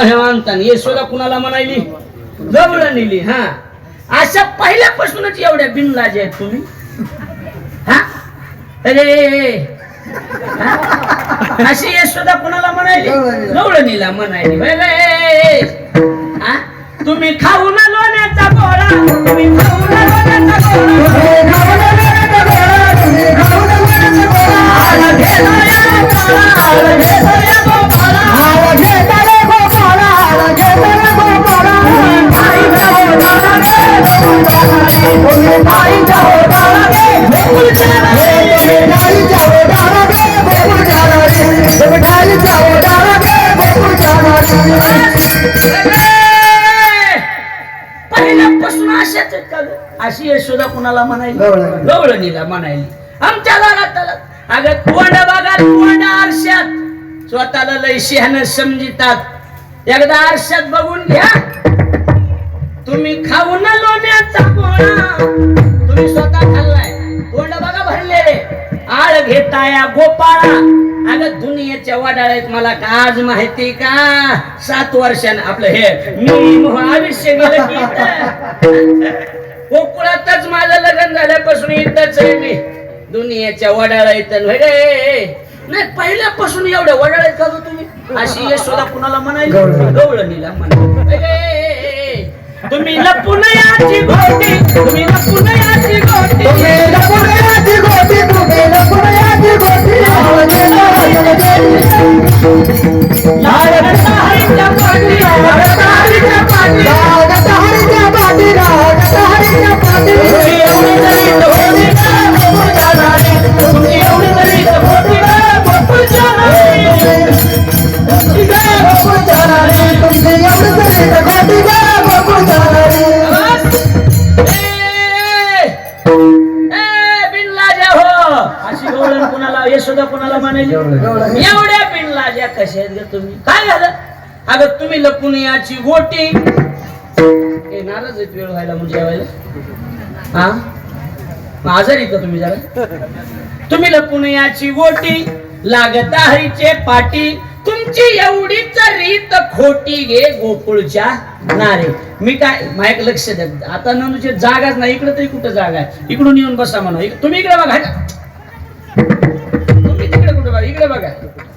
कुणाला म्हणायली? जवळ नेली हा. अशा पहिल्यापासूनच एवढ्या बिनलाज आहेत तुम्ही. हा? अरे? अशी यशोदा कुणाला म्हणायली? जवळ नेला म्हणायली? हा? तुम्ही खाऊ ना लोण्याचा गोळा. तुम्ही खाऊ पहिल्यापासून अशाच? अशी यशोदा कुणाला म्हणायली? गवळणी. गवळणीला म्हणायली. आमच्या आला अगं तोंड बघा तोंड आरशात. स्वतःला लय शहाणं समजितात. एकदा आरशात बघून घ्या. तुम्ही खाऊन लोण्याचा गोळा. आळ घेताया गोपाळा अगं दुनियेच्या वडाळ्यात मला आज माहिती का सात वर्षानं आपलं हे मी मोह आयुष्य गेलं. कोकणातच माझं लग्न झाल्यापासून इथंच आहे मी दुनियेच्या वडाळा इथं. नाही पहिल्यापासून एवढ्या वडाळ आहेत का तुम्ही अशी यशोदा कुणाला गवळणी. गवळणीला रे. तुम्ही लपून याची घोटी तुम्ही लपून याची la अशी गवळण कुणाला यशोदा कुणाला म्हणाली गवळण. एवढ्या बिनलाजा कशा आहेत ग तुम्ही? काय झालं? अगं तुम्ही लपून याची गोटी नाराज आहेत वेळ व्हायला म्हणजे जेवायला हा? आजारी का तुम्ही जरा? तुम्ही लपून याची गोटी लागत हरीचे पाटी. तुमची एवढीच रीत खोटी गे गोकुळच्या नारे. मी काय मायक लक्ष द्या. आता नंदूची जागाच नाही. इकडे तरी कुठं जागा आहे? इकडून येऊन बसा म्हणा. तुम्ही इकडे बघा. बघा.